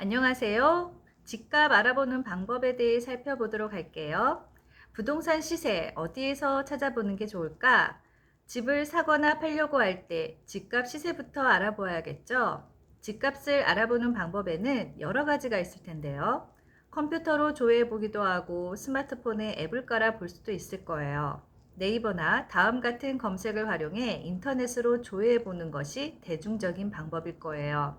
안녕하세요. 집값 알아보는 방법에 대해 살펴보도록 할게요. 부동산 시세 어디에서 찾아보는 게 좋을까? 집을 사거나 팔려고 할 때 집값 시세부터 알아보아야겠죠? 집값을 알아보는 방법에는 여러 가지가 있을 텐데요. 컴퓨터로 조회해 보기도 하고 스마트폰에 앱을 깔아 볼 수도 있을 거예요. 네이버나 다음 같은 검색을 활용해 인터넷으로 조회해 보는 것이 대중적인 방법일 거예요.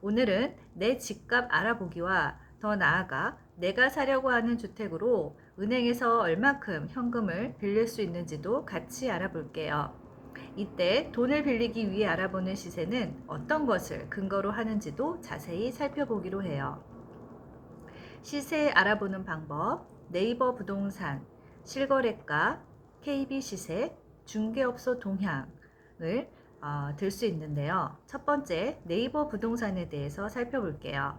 오늘은 내 집값 알아보기와 더 나아가 내가 사려고 하는 주택으로 은행에서 얼마큼 현금을 빌릴 수 있는지도 같이 알아볼게요. 이때 돈을 빌리기 위해 알아보는 시세는 어떤 것을 근거로 하는지도 자세히 살펴보기로 해요. 시세 알아보는 방법, 네이버 부동산, 실거래가, KB 시세, 중개업소 동향을 어, 들수 있는데요. 첫 번째, 네이버 부동산에 대해서 살펴볼게요.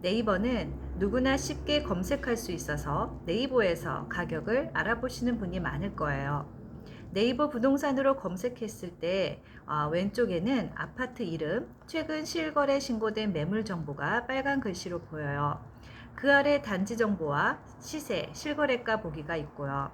네이버는 누구나 쉽게 검색할 수 있어서 네이버에서 가격을 알아보시는 분이 많을 거예요. 네이버 부동산으로 검색했을 때 어, 왼쪽에는 아파트 이름, 최근 실거래 신고된 매물 정보가 빨간 글씨로 보여요. 그 아래 단지 정보와 시세, 실거래가 보기가 있고요.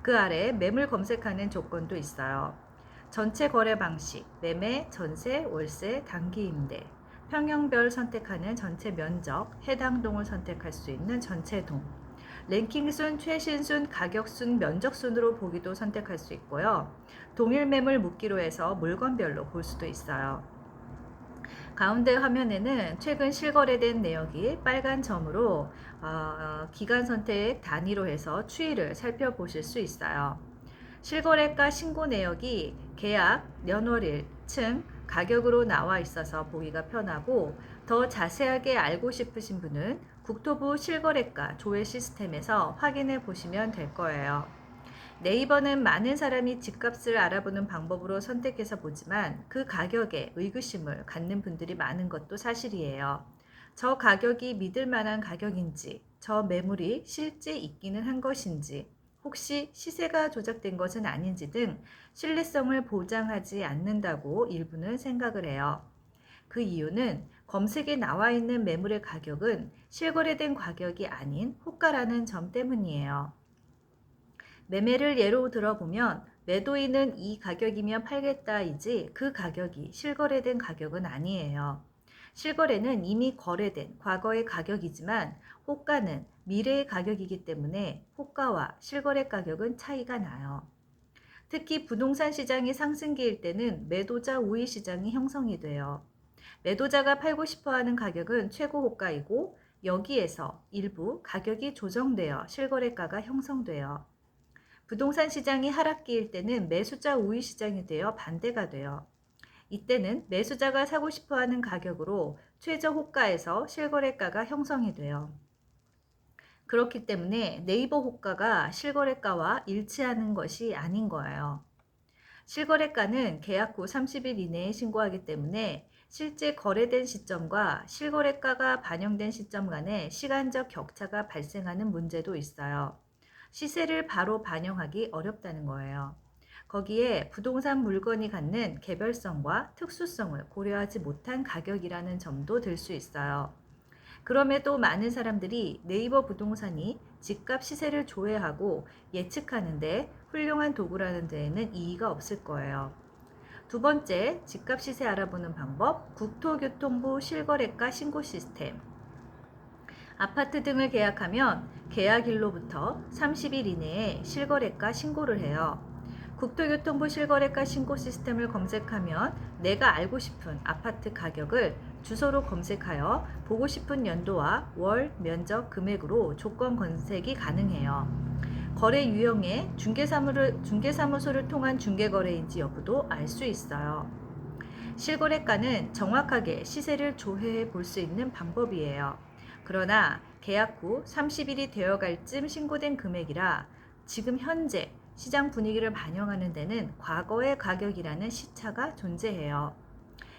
그 아래 매물 검색하는 조건도 있어요. 전체 거래 방식, 매매, 전세, 월세, 단기 임대, 평형별 선택하는 전체 면적, 해당 동을 선택할 수 있는 전체 동, 랭킹 순, 최신 순, 가격 순, 면적 순으로 보기도 선택할 수 있고요. 동일 매물 묶기로 해서 물건별로 볼 수도 있어요. 가운데 화면에는 최근 실거래된 내역이 빨간 점으로 어, 기간 선택 단위로 해서 추이를 살펴보실 수 있어요. 실거래가 신고 내역이 계약, 연월일, 층, 가격으로 나와 있어서 보기가 편하고 더 자세하게 알고 싶으신 분은 국토부 실거래가 조회 시스템에서 확인해 보시면 될 거예요. 네이버는 많은 사람이 집값을 알아보는 방법으로 선택해서 보지만 그 가격에 의구심을 갖는 분들이 많은 것도 사실이에요. 저 가격이 믿을 만한 가격인지, 저 매물이 실제 있기는 한 것인지, 혹시 시세가 조작된 것은 아닌지 등 신뢰성을 보장하지 않는다고 일부는 생각을 해요. 그 이유는 검색에 나와 있는 매물의 가격은 실거래된 가격이 아닌 호가라는 점 때문이에요. 매매를 예로 들어보면 매도인은 이 가격이면 팔겠다이지 그 가격이 실거래된 가격은 아니에요. 실거래는 이미 거래된 과거의 가격이지만 호가는 미래의 가격이기 때문에 호가와 실거래 가격은 차이가 나요. 특히 부동산 시장이 상승기일 때는 매도자 우위 시장이 형성이 돼요. 매도자가 팔고 싶어 하는 가격은 최고 호가이고 여기에서 일부 가격이 조정되어 실거래가가 형성돼요. 부동산 시장이 하락기일 때는 매수자 우위 시장이 되어 반대가 돼요. 이때는 매수자가 사고 싶어 하는 가격으로 최저 호가에서 실거래가가 형성이 돼요. 그렇기 때문에 네이버 호가가 실거래가와 일치하는 것이 아닌 거예요. 실거래가는 계약 후 30일 이내에 신고하기 때문에 실제 거래된 시점과 실거래가가 반영된 시점 간에 시간적 격차가 발생하는 문제도 있어요. 시세를 바로 반영하기 어렵다는 거예요. 거기에 부동산 물건이 갖는 개별성과 특수성을 고려하지 못한 가격이라는 점도 들 수 있어요. 그럼에도 많은 사람들이 네이버 부동산이 집값 시세를 조회하고 예측하는데 훌륭한 도구라는 데에는 이의가 없을 거예요. 두 번째, 집값 시세 알아보는 방법, 국토교통부 실거래가 신고 시스템. 아파트 등을 계약하면 계약일로부터 30일 이내에 실거래가 신고를 해요. 국토교통부 실거래가 신고 시스템을 검색하면 내가 알고 싶은 아파트 가격을 주소로 검색하여 보고 싶은 연도와 월, 면적, 금액으로 조건 검색이 가능해요. 거래 유형에 중개사무를, 중개사무소를 통한 중개거래인지 여부도 알 수 있어요. 실거래가는 정확하게 시세를 조회해 볼 수 있는 방법이에요. 그러나 계약 후 30일이 되어갈 쯤 신고된 금액이라 지금 현재 시장 분위기를 반영하는 데는 과거의 가격이라는 시차가 존재해요.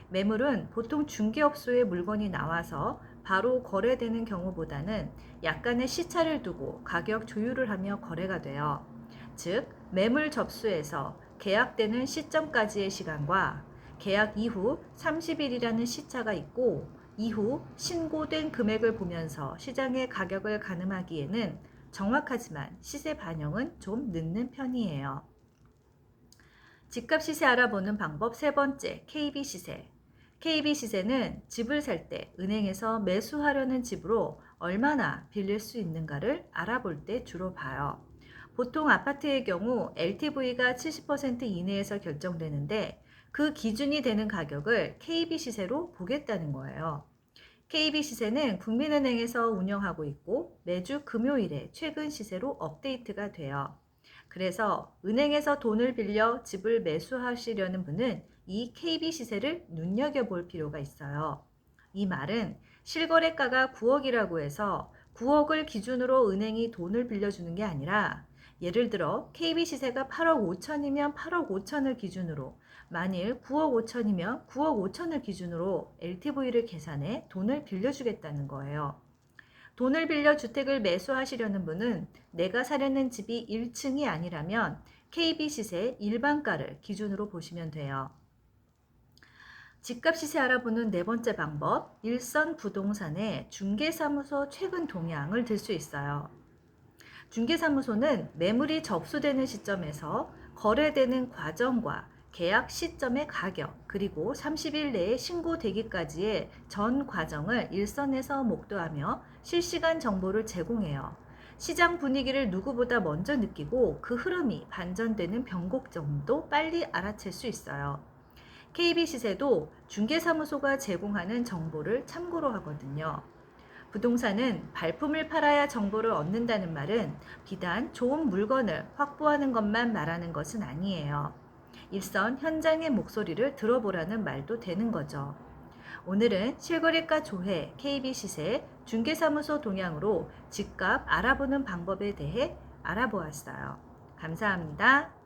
매물은 보통 중개업소에 물건이 나와서 바로 거래되는 경우보다는 약간의 시차를 두고 가격 조율을 하며 거래가 돼요. 즉, 매물 접수에서 계약되는 시점까지의 시간과 계약 이후 30일이라는 시차가 있고 이후 신고된 금액을 보면서 시장의 가격을 가늠하기에는 정확하지만 시세 반영은 좀 늦는 편이에요. 집값 시세 알아보는 방법 세 번째, KB 시세. KB 시세는 집을 살 때 은행에서 매수하려는 집으로 얼마나 빌릴 수 있는가를 알아볼 때 주로 봐요. 보통 아파트의 경우 LTV가 70% 이내에서 결정되는데 그 기준이 되는 가격을 KB 시세로 보겠다는 거예요. KB 시세는 국민은행에서 운영하고 있고 매주 금요일에 최근 시세로 업데이트가 돼요. 그래서 은행에서 돈을 빌려 집을 매수하시려는 분은 이 KB 시세를 눈여겨볼 필요가 있어요. 이 말은 실거래가가 9억이라고 해서 9억을 기준으로 은행이 돈을 빌려주는 게 아니라 예를 들어 KB 시세가 8억 5천이면 8억 5천을 기준으로 만일 9억 5천이면 9억 5천을 기준으로 LTV를 계산해 돈을 빌려주겠다는 거예요. 돈을 빌려 주택을 매수하시려는 분은 내가 사려는 집이 1층이 아니라면 KB 시세 일반가를 기준으로 보시면 돼요. 집값 시세 알아보는 네 번째 방법, 일선 부동산의 중개사무소 최근 동향을 들 수 있어요. 중개사무소는 매물이 접수되는 시점에서 거래되는 과정과 계약 시점의 가격, 그리고 30일 내에 신고되기까지의 전 과정을 일선에서 목도하며 실시간 정보를 제공해요. 시장 분위기를 누구보다 먼저 느끼고 그 흐름이 반전되는 변곡점도 빨리 알아챌 수 있어요. KB 시세도 중개사무소가 제공하는 정보를 참고로 하거든요. 부동산은 발품을 팔아야 정보를 얻는다는 말은 비단 좋은 물건을 확보하는 것만 말하는 것은 아니에요. 일선 현장의 목소리를 들어보라는 말도 되는 거죠. 오늘은 실거래가 조회, KB 시세, 중개사무소 동향으로 집값 알아보는 방법에 대해 알아보았어요. 감사합니다.